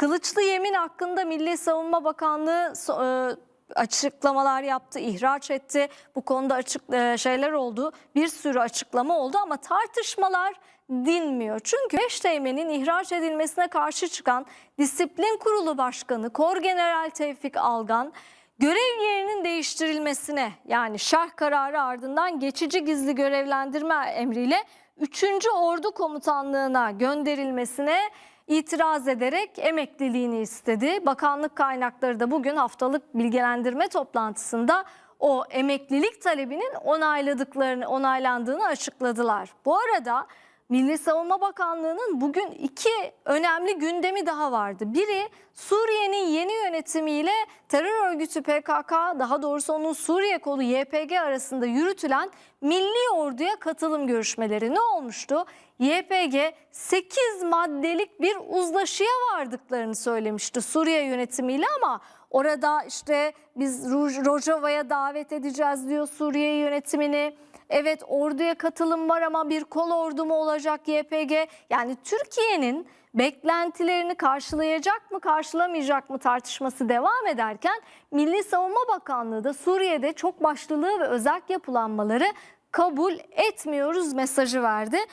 Kılıçlı yemin hakkında Milli Savunma Bakanlığı e, açıklamalar yaptı, ihraç etti. Bu konuda açık e, şeyler oldu. Bir sürü açıklama oldu ama tartışmalar dinmiyor. Çünkü Beşteğmen'in ihraç edilmesine karşı çıkan Disiplin Kurulu Başkanı Korgeneral Tevfik Algan görev yerinin değiştirilmesine yani şerh kararı ardından geçici gizli görevlendirme emriyle 3. Ordu Komutanlığı'na gönderilmesine itiraz ederek emekliliğini istedi. Bakanlık kaynakları da bugün haftalık bilgilendirme toplantısında o emeklilik talebinin onayladıklarını, onaylandığını açıkladılar. Bu arada Milli Savunma Bakanlığı'nın bugün iki önemli gündemi daha vardı. Biri Suriye'nin yeni yönetimiyle terör örgütü PKK daha doğrusu onun Suriye kolu YPG arasında yürütülen milli orduya katılım görüşmeleri. Ne olmuştu? YPG 8 maddelik bir uzlaşıya vardıklarını söylemişti Suriye yönetimiyle ama orada işte biz Rojava'ya davet edeceğiz diyor Suriye yönetimini. Evet orduya katılım var ama bir kol ordu mu olacak YPG? Yani Türkiye'nin beklentilerini karşılayacak mı karşılamayacak mı tartışması devam ederken Milli Savunma Bakanlığı da Suriye'de çok başlılığı ve özel yapılanmaları kabul etmiyoruz mesajı verdi.